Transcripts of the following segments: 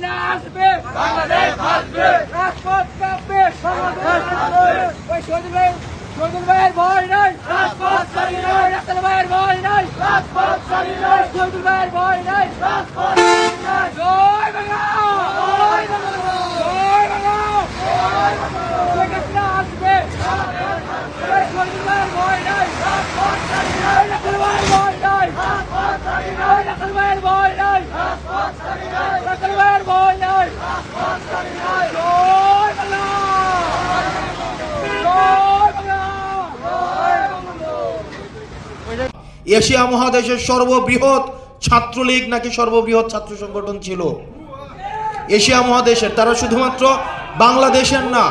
বন্যা আসবে বাংলাদেশ আসবে রাজপথ কাঁপবে বাংলাদেশ কাঁপবে ওই শহীদুল ভাই শহীদুল ভাইয়ের ভয় নাই রাজপথ সারি নাই রাজপথ সারি নাই শহীদুল ভাই এশিয়া মহাদেশের সর্ববৃহৎ ছাত্রলীগ নাকি সর্ববৃহৎ ছাত্র সংগঠন ছিল? এশিয়া মহাদেশের, তারা শুধুমাত্র বাংলাদেশের না,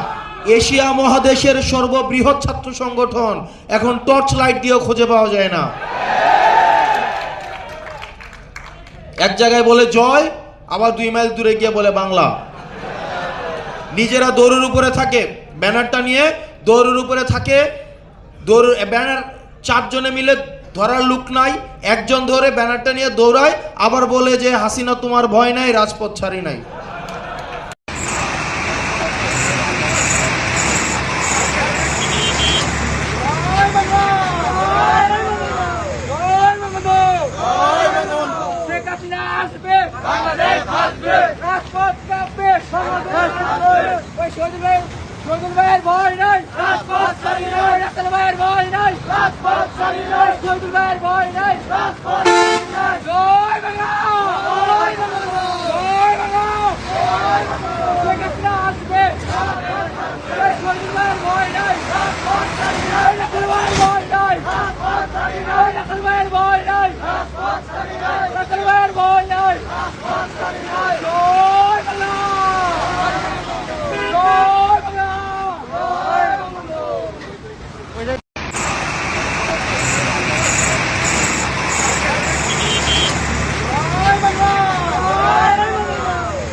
এশিয়া মহাদেশের সর্ববৃহৎ ছাত্র সংগঠন এখন টর্চ লাইট দিয়েও খুঁজে পাওয়া যায় না। এক জায়গায় বলে জয়, আবার দুই মাইল দূরে গিয়ে বলে বাংলা। নিজেরা দৌড়ের উপরে থাকে, ব্যানারটা নিয়ে দৌড়ের উপরে থাকে, দৌড়, ব্যানার চারজনে মিলে ধরার লুক নাই, একজন ধরে ব্যানারটা নিয়ে দৌড়ায়, আবার বলে যে, হাসিনা, তোমার ভয় নাই, রাজপথ ছাড়ি নাই। জয় বাংলা জয় বাংলা জয় বাংলা শেখ হাসিনা আসবে বাংলাদেশ আসবে রাজপথ কাঁপবে বাংলাদেশ আসবে ওই শহীদুল ভাই শহীদুল ভাইয়ের ভয় নাই রাজপথ ছাড়ি নাই ডাক্তার ভাইয়ের ভয় নাই রাজপথ ছাড়ি নাই শহীদুল ভাইয়ের ভয় নাই রাজপথ ছাড়ি নাই জয় বাংলা জয় বাংলা জয় বাংলা জয় বাংলা শেখ হাসিনা আসবে ওই শহীদুল ভাইয়ের ভয় নাই রাজপথ ছাড়ি নাই ডাক্তার ভাইয়ের ভয় নাই রাজপথ ছাড়ি নাই ডাক্তার ভাইয়ের ভয় নাই রাজপথ ছাড়ি নাই ডাক্তার ভাইয়ের ভয় নাই রাজপথ ছাড়ি নাই জয় বাংলা জয় বাংলা জয় বাংলা জয় বাংলা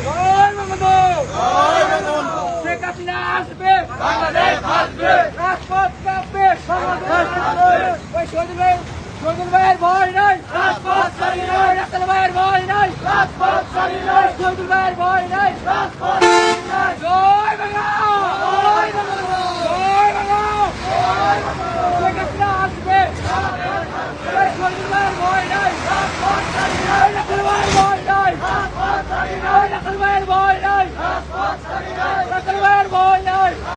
জয় বাংলা জয় বাংলা শেখ হাসিনা আসবে বাংলাদেশ আসবে রাজপথ কাঁপবে বাংলাদেশ আসবে ওই শহীদুল ভাই শহীদুল ভাইয়ের ভয় নাই রাজপথ ছাড়ি নাই ডাক্তার ভাইয়ের ভয় নাই রাজপথ ছাড়ি নাই ভাইয়ের ভয় নাই রাজপথ